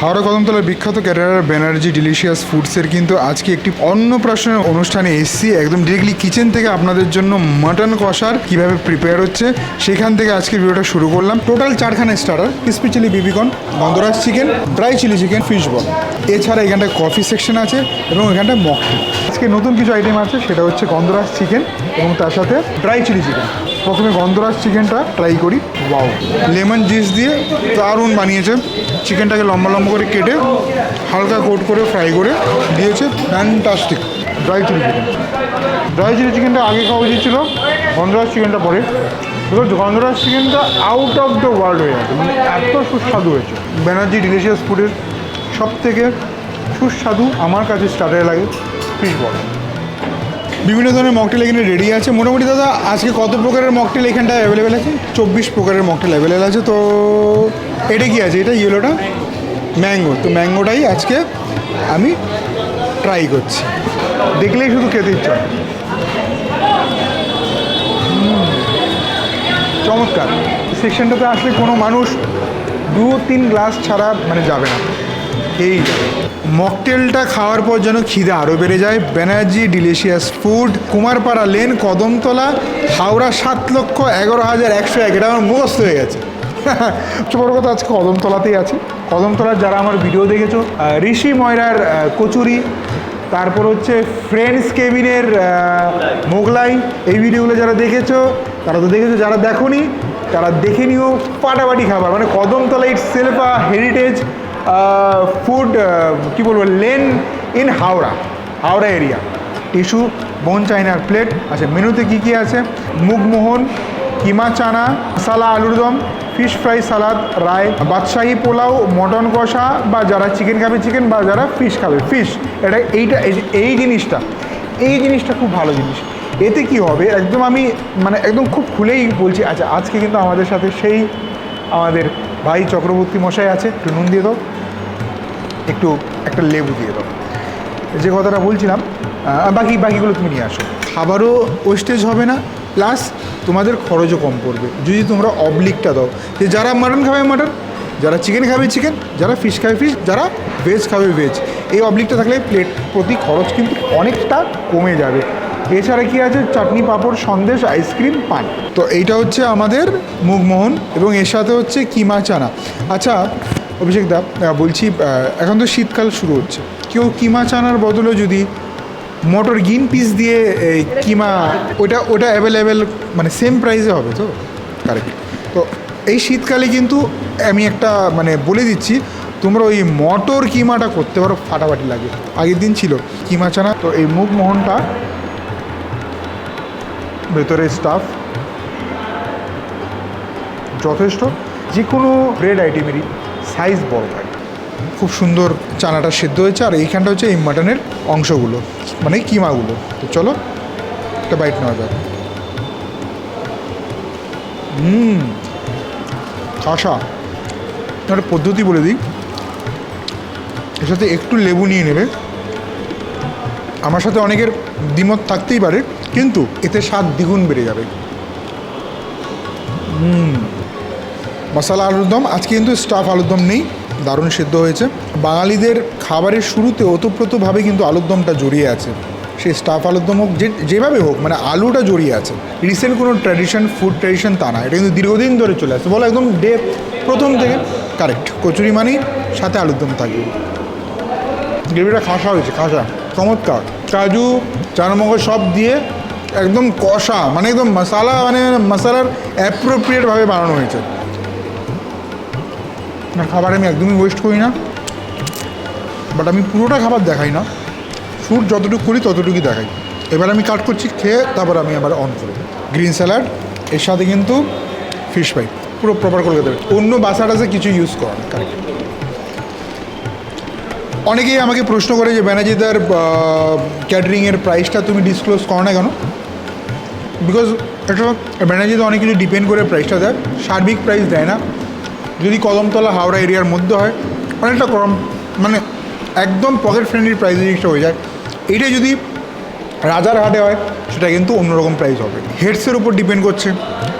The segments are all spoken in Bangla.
হাওড়া কদমতলার বিখ্যাত ক্যাটারার ব্যানার্জি ডিলিশিয়াস ফুডসের কিন্তু আজকে একটি অন্নপ্রাশনের অনুষ্ঠানে এসেছি। একদম ডিরেক্টলি কিচেন থেকে আপনাদের জন্য মাটন কষার কীভাবে প্রিপেয়ার হচ্ছে, সেখান থেকে আজকের ভিডিওটা শুরু করলাম। টোটাল চারখানা starter crispy chilli বিবিকন Gondhoraj chicken dry chilli chicken fish ball এছাড়া এখানটায় কফি সেকশন আছে এবং এখানটায় মকটেল আজকে নতুন কিছু আইটেম আছে, সেটা হচ্ছে গন্ধরাজ চিকেন এবং তার সাথে ড্রাই চিলি চিকেন প্রথমে গন্ধরাজ চিকেনটা ট্রাই করি। ওয়াও লেমন জিস দিয়ে দারুণ বানিয়েছে। চিকেনটাকে লম্বা লম্বা করে কেটে হালকা কোট করে ফ্রাই করে দিয়েছে। Fantastic dry chilli chicken dry chilli চিকেনটা আগে খাওয়া উচিত ছিল। গন্ধরাজ চিকেনটা পরে। বিকজ গন্ধরাজ চিকেনটা আউট অফ দ্য ওয়ার্ল্ড হয়ে গেছে। মানে এত সুস্বাদু হয়েছে। ব্যানার্জি ডিলিশিয়াস ফুডের সব থেকে সুস্বাদু আমার কাছে স্টার্টারে লাগে ফিশ বল বিভিন্ন ধরনের মকটেল এখানে রেডি আছে। মোটামুটি দাদা, আজকে কত প্রকারের মকটেল এখানটায় অ্যাভেলেবেল আছে? চব্বিশ প্রকারের মকটেল অ্যাভেলেবেল আছে। তো এটা কি আছে? এটা ইয়েলোটা ম্যাঙ্গো তো ম্যাঙ্গোটাই আজকে আমি ট্রাই করছি। দেখলেই শুধু খেতে ইচ্ছা চমৎকার। সেকশনটাতে আসলে কোনো মানুষ দু তিন গ্লাস ছাড়া মানে যাবে না। এই মকটেলটা খাওয়ার পর যেন খিদে আরও বেড়ে যায়। Banerjee delicious food, Kumarpara lane, Kadamtala, Howrah সাত লক্ষ এগারো হাজার একশো এক। এটা আমার মুখস্থ হয়ে গেছে। সবচেয়ে বড় কথা, আজকে কদমতলাতেই আছি। কদমতলার যারা আমার ভিডিও দেখেছ ঋষি ময়রার কচুরি, তারপর হচ্ছে ফ্রেন্ডস কেবিনের মোগলাই, এই ভিডিওগুলো যারা দেখেছ, তারা তো দেখেছ, যারা দেখোনি, তারা দেখে নিও। ফাটাফাটি খাবার মানে Kadamtala itself heritage. Food কি বলব, lane in Howrah Howrah area tissue bone চাইনার প্লেট আচ্ছা মেনুতে কী কী আছে? মুগমোহন, কিমা চানা, মশালা আলুর দম ফিশ ফ্রাই সালাদ রায়, বাদশাহী পোলাও, মটন কষা, বা যারা চিকেন খাবে চিকেন বা যারা ফিশ খাবে ফিশ এটা এইটা, এই এই জিনিসটা এই জিনিসটা খুব ভালো জিনিস। এতে কি হবে? একদম আমি মানে একদম খুব খুলেই বলছি আচ্ছা আজকে কিন্তু আমাদের সাথে সেই আমাদের ভাই চক্রবর্তী মশাই আছে, একটু নুন দিয়ে দাও। একটু, একটা লেবু দিয়ে দাও। যে কথাটা বলছিলাম বাকি, বাকিগুলো তুমি নিয়ে আসো। খাবারও ওয়েস্টেজ হবে না প্লাস তোমাদের খরচও কম পড়বে। যদি তোমরা অবলিকটা দাও, যে যারা মাটন খাবে মাটন যারা চিকেন খাবে চিকেন যারা ফিশ খাবে ফিশ যারা ভেজ খাবে ভেজ এই অবলিকটা থাকলে প্লেট প্রতি খরচ কিন্তু অনেকটা কমে যাবে। এছাড়া কি আছে? চাটনি, পাঁপড়, সন্দেশ আইসক্রিম পান। তো এইটা হচ্ছে আমাদের মুগমোহন এবং এর সাথে হচ্ছে কিমা চানা। আচ্ছা অভিষেক দা বলছি এখন তো শীতকাল শুরু হচ্ছে। কেউ কিমা চানার বদলে যদি মটর গ্রিন পিস দিয়ে কিমা, ওটা ওটা অ্যাভেলেবেল মানে সেম প্রাইসে হবে তো? কারেক্ট তো এই শীতকালে কিন্তু আমি একটা মানে বলে দিচ্ছি, তোমরা ওই মটর কিমাটা করতে পারো, ফাটাফাটি লাগে। আগের দিন ছিল কিমা চানা, তো এই মুগ মোহনটা ভেতরে স্টাফ যথেষ্ট। যে কোনো ব্রেড আইটেমেরই সাইজ বড় থাকে। খুব সুন্দর চানাটা সেদ্ধ হয়েছে আর এইখানটা হচ্ছে এই মাটনের অংশগুলো মানে কিমাগুলো। তো চলো, একটা বাইট নেওয়া যাক। হুম, খাসা। একটা পদ্ধতি বলে দিই। এর সাথে একটু লেবু নিয়ে নেবে। আমার সাথে অনেকের দ্বিমত থাকতেই পারে, কিন্তু এতে স্বাদ দ্বিগুণ বেড়ে যাবে। মশালা আলুর দম। আজকে কিন্তু স্টাফ আলুর দম নেই, দারুণ সেদ্ধ হয়েছে। বাঙালিদের খাবারের শুরুতে ওতপ্রোতভাবে কিন্তু আলুর দমটা জড়িয়ে আছে। সেই স্টাফ আলুর দম হোক, যে যেভাবে হোক মানে আলুটা জড়িয়ে আছে। রিসেন্ট কোনো ট্র্যাডিশন, ফুড ট্র্যাডিশন তা না, এটা কিন্তু দীর্ঘদিন ধরে চলে আসছে। বলো একদম ডে প্রথম থেকে। কারেক্ট, কচুরি মানেই সাথে আলুর দম থাকবে। গ্রেভিটা খাসা হয়েছে, খাসা, চমৎকার। কাজু, চারমগজ সব দিয়ে একদম কষা মানে একদম মশালা মানে মশালার অ্যাপ্রোপ্রিয়েটভাবে বানানো হয়েছে। না খাবার আমি একদমই ওয়েস্ট করি না বাট আমি পুরোটা খাবার দেখাই না। শ্যুট যতটুকু করি ততটুকুই দেখাই। এবার আমি কাট করছি, খেয়ে তারপর আমি আবার অন করব গ্রিন স্যালাড এর সাথে কিন্তু ফিশ ফ্রাই পুরো প্রপার করে দেবে অন্য বাসা কিছু ইউজ করা না কারেক্ট অনেকেই আমাকে প্রশ্ন করে যে ব্যানার্জিদার ক্যাটারিংয়ের প্রাইসটা তুমি ডিসক্লোজ করো না কেন? বিকজ এটা ব্যানার্জিতে অনেক কিছু ডিপেন্ড করে প্রাইসটা দেয়। সার্বিক প্রাইস দেয় না। যদি কদমতলা হাওড়া এরিয়ার মধ্যে হয়, অনেকটা কম মানে একদম পকেট ফ্রেন্ডলি প্রাইস জিনিসটা হয়ে যায়। এইটা যদি রাজার হাটে হয়, সেটা কিন্তু অন্যরকম প্রাইস হবে। হেডসের উপর ডিপেন্ড করছে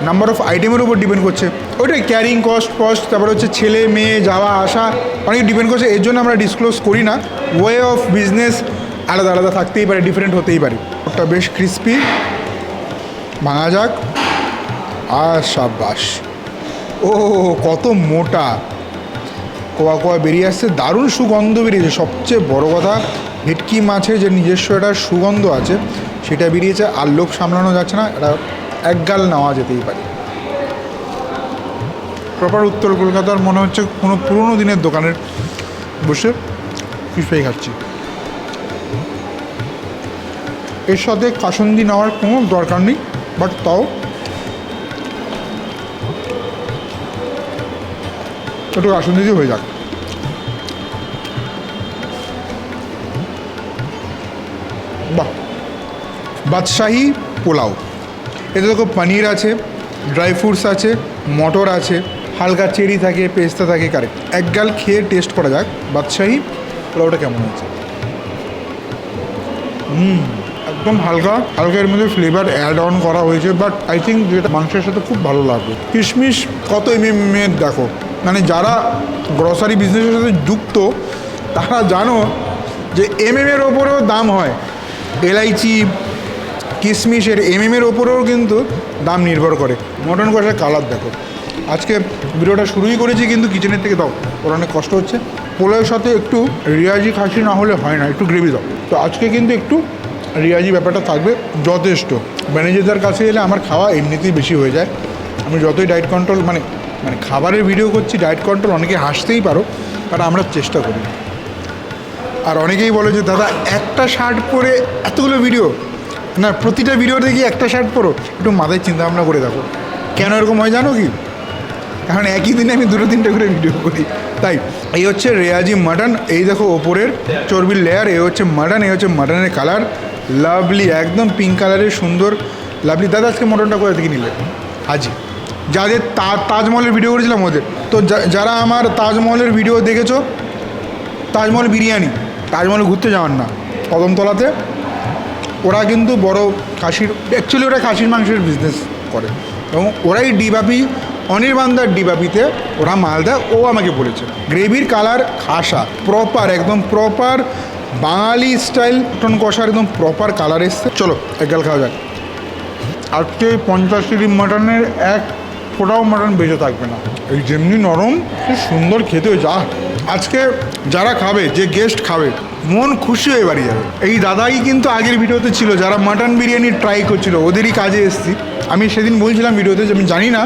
নাম্বার অফ আইটেমের উপর ডিপেন্ড করছে। ওইটাই ক্যারিং কস্ট কস্ট তারপরে হচ্ছে ছেলে, মেয়ে, যাওয়া, আসা, অনেক ডিপেন্ড করছে। এর জন্য আমরা ডিসক্লোজ করি না। ওয়ে অফ বিজনেস আলাদা আলাদা থাকতেই পারে ডিফারেন্ট হতেই পারে। ওটা বেশ ক্রিস্পি ভাঙা যাক। আর সাব্বাস। ও, কত মোটা। কোয়া কোয়া বেরিয়ে আসছে, দারুণ সুগন্ধ বেরিয়েছে। সবচেয়ে বড় কথা, ভেটকি মাছের যে নিজস্ব একটা সুগন্ধ আছে, সেটা বেরিয়েছে, আর লোক সামলানো যাচ্ছে না, এটা একগাল নেওয়া যেতেই পারে। প্রপার উত্তর কলকাতার মনে হচ্ছে কোনো পুরনো দিনের দোকানের বসে ফিশ খাচ্ছি। এর সাথে কাসন্দি নেওয়ার কোনো দরকার নেই বাট তাও একটু কাসন্দি দিয়ে হয়ে যাক। বাহ। বাদশাহী পোলাও। এতে দেখো পনির আছে, ড্রাই ফ্রুটস আছে, মটর আছে, হালকা চেরি থাকে, পেস্তা থাকে কারেক্ট এক গাল খেয়ে টেস্ট করা যাক, বাদশাহী পোলাওটা কেমন হয়েছে। হুম, একদম হালকা হালকা এর মধ্যে ফ্লেভার অ্যাড অন করা হয়েছে বাট আই থিঙ্ক যেটা মাংসের সাথে খুব ভালো লাগবে। কিশমিশ কত এম এম দেখো। মানে যারা গ্রসারি বিজনেসের সাথে যুক্ত, তারা জানো যে এম এর ওপরেও দাম হয়। এলাইচি কিশমিশের এম এর ওপরেও কিন্তু দাম নির্ভর করে। মটন কষার কালার দেখো। আজকে ভিডিওটা শুরুই করেছি কিন্তু কিচেনের থেকে দাও, ওর অনেক কষ্ট হচ্ছে। পোলাওয়ের সাথে একটু রিয়াজি খাসি না হলে হয় না, একটু গ্রেভি দাও। তো আজকে কিন্তু একটু রিয়াজি ব্যাপারটা থাকবে যথেষ্ট। ম্যানেজারদের কাছে এলে আমার খাওয়া এমনিতেই বেশি হয়ে যায়। আমি যতই ডায়েট কন্ট্রোল মানে মানে খাবারের ভিডিও করছি ডায়েট কন্ট্রোল অনেকে হাসতেই পারো কারণ আমরা চেষ্টা করি। আর অনেকেই বলে যে, দাদা, একটা শার্ট পরে এতগুলো ভিডিও না, প্রতিটা ভিডিও দেখি একটা শার্ট পরো, একটু মাথায় চিন্তা ভাবনা করে দেখো। কেন এরকম হয় জানো কি? কারণ একই দিনে আমি দুটো তিনটে করে ভিডিও করি। তাই, এই হচ্ছে রেয়াজি মাটন এই দেখো ওপরের চর্বির লেয়ার এই হচ্ছে মাটন এই হচ্ছে মাটনের কালার লাভলি একদম পিঙ্ক কালারের সুন্দর লাভলি দাদা, আজকে মটনটা কোথা থেকে নিলে? হাজি। যাদের তাজমহলের ভিডিও করেছিলাম ওদের। তো যারা আমার তাজমহলের ভিডিও দেখেছ, তাজমহল বিরিয়ানি, তাজমহল ঘুরতে যাওয়ার না, কদমতলাতে। ওরা কিন্তু বড় খাসির অ্যাকচুয়ালি ওরা খাসির মাংসের বিজনেস করে। এবং ওরাই ডিবাপি অনির্বান্দার ডিবাপিতে ওরা মাল দেয়। ও আমাকে বলেছে, গ্রেভির কালার খাসা প্রপার একদম প্রপার বাঙালি স্টাইল টন কষার একদম প্রপার কালার এসছে। চলো, এক গাল খাওয়া যাক। আজকে পঞ্চাশ কেজি মাটনের এক ফোটাও মাটন বেঁচে থাকবে না। এই যেমনি নরম, কি সুন্দর খেতে আহ, আজকে যারা খাবে, যে গেস্ট খাবে, মন খুশি হয়ে বাড়ি যাবে। এই দাদাই কিন্তু আগের ভিডিওতে ছিল, যারা মাটন বিরিয়ানি ট্রাই করছিল, ওদেরই কাজে এসেছি। আমি সেদিন বলছিলাম ভিডিওতে যে আমি জানি না,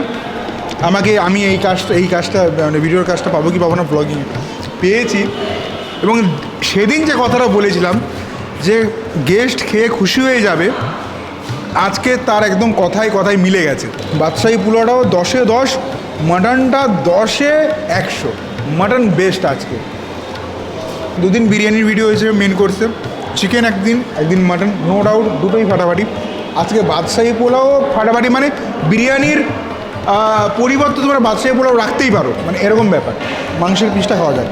আমাকে আমি এই কাজটা এই কাজটা মানে ভিডিওর কাজটা পাবো কি পাবো না ব্লগিং পেয়েছি। এবং সেদিন যে কথাটা বলেছিলাম, যে গেস্ট খেয়ে খুশি হয়ে যাবে আজকে তার একদম কথায় কথায় মিলে গেছে। বাদশাহী পোলাওটাও দশে দশ, মাটনটা দশে একশো। মাটন বেস্ট আজকে। দুদিন বিরিয়ানির ভিডিও হয়েছে মেন কোর্সে চিকেন একদিন একদিন মাটন নো ডাউট দুটোই ফাটাফাটি। আজকে বাদশাহী পোলাও ফাটাফাটি মানে বিরিয়ানির পরিবর্তে তোমরা বাদশাহী পোলাও রাখতেই পারো। মানে এরকম ব্যাপার। মাংসের পিসটা খাওয়া যায়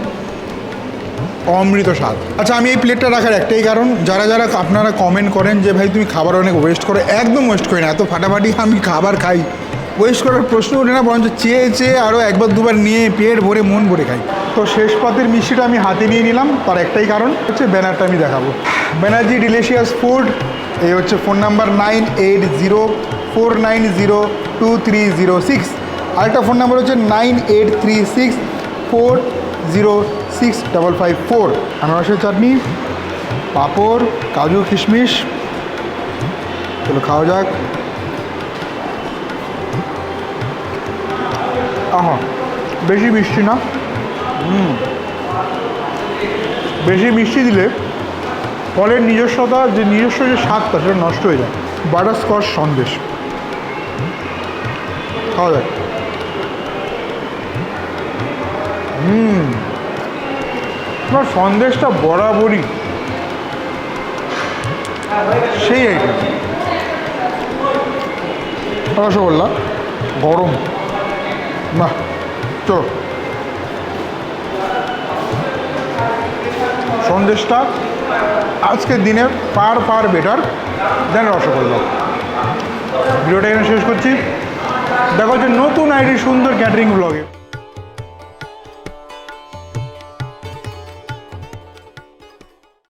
অমৃত স্বাদ। আচ্ছা আমি এই প্লেটটা রাখার একটাই কারণ, যারা যারা আপনারা কমেন্ট করেন যে, ভাই, তুমি খাবার অনেক ওয়েস্ট করো, একদম ওয়েস্ট করি না, এত ফাটাফাটি আমি খাবার খাই। ওয়েস্ট করার প্রশ্ন ওঠে না, বরঞ্চ চেয়ে চেয়ে আরও একবার দুবার নিয়ে পেট ভরে, মন ভরে খাই। তো শেষ পাতের মিষ্টিটা আমি হাতে নিয়ে নিলাম, তার একটাই কারণ হচ্ছে ব্যানারটা আমি দেখাবো। ব্যানার্জি ডিলিশিয়াস ফুড এই হচ্ছে phone number nine eight zero four nine zero two three zero six আরেকটা ফোন নাম্বার হচ্ছে nine eight three six four zero six double five four আনারসের চাটনি, পাঁপড়, কাজু, কিশমিশ। চলো খাওয়া যাক। আহা, বেশি মিষ্টি না? হুম। বেশি মিষ্টি দিলে ফলের নিজস্বতা, যে নিজস্ব যে স্বাদটা, সেটা নষ্ট হয়ে যায়। বাটারস্কচ সন্দেশ। খাওয়া যাক। হুম। তোমার সন্দেশটা বরাবরই। সেই আইটেম রসগোল্লা গরম। বাহ চলো। সন্দেশটা আজকের দিনে পার পার বেটার দেন রসগোল্লা। ভিডিওটা এখানে শেষ করছি। দেখা হচ্ছে নতুন আইডি সুন্দর ক্যাটারিং ব্লগে